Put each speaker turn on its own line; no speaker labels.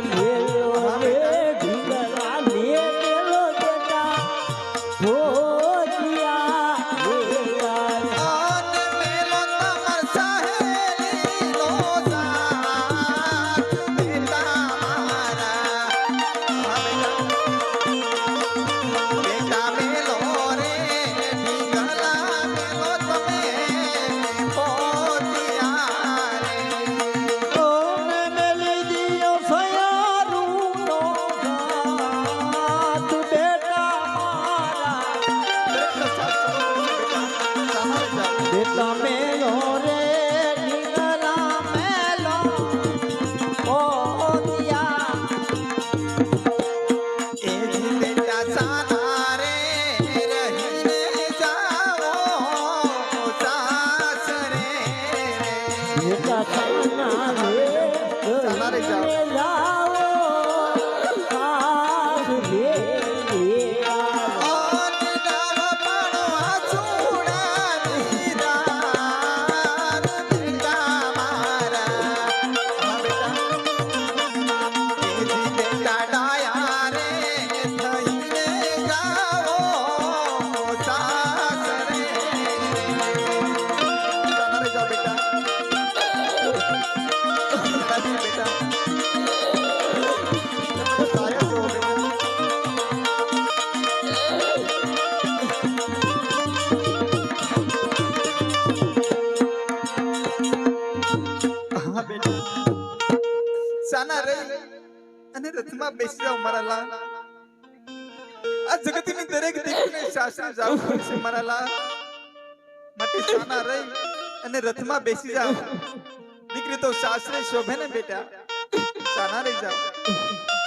Yeah. એ તમે યો રે ઢીંગલા મેલો ઓ દિયા.
એ જી બેટા સાના રે રહીને જાઓ.
સાના
રહી અને રથમાં બેસી મારા લાલ આ જગતની દરેક દીકરીને શાસન જાવ છે મારા લાલ માટે ચાના રહી અને રથમાં બેસી જાવ દીકરી તો સાસરે શોભે ને બેટા સાના રહી જાઓ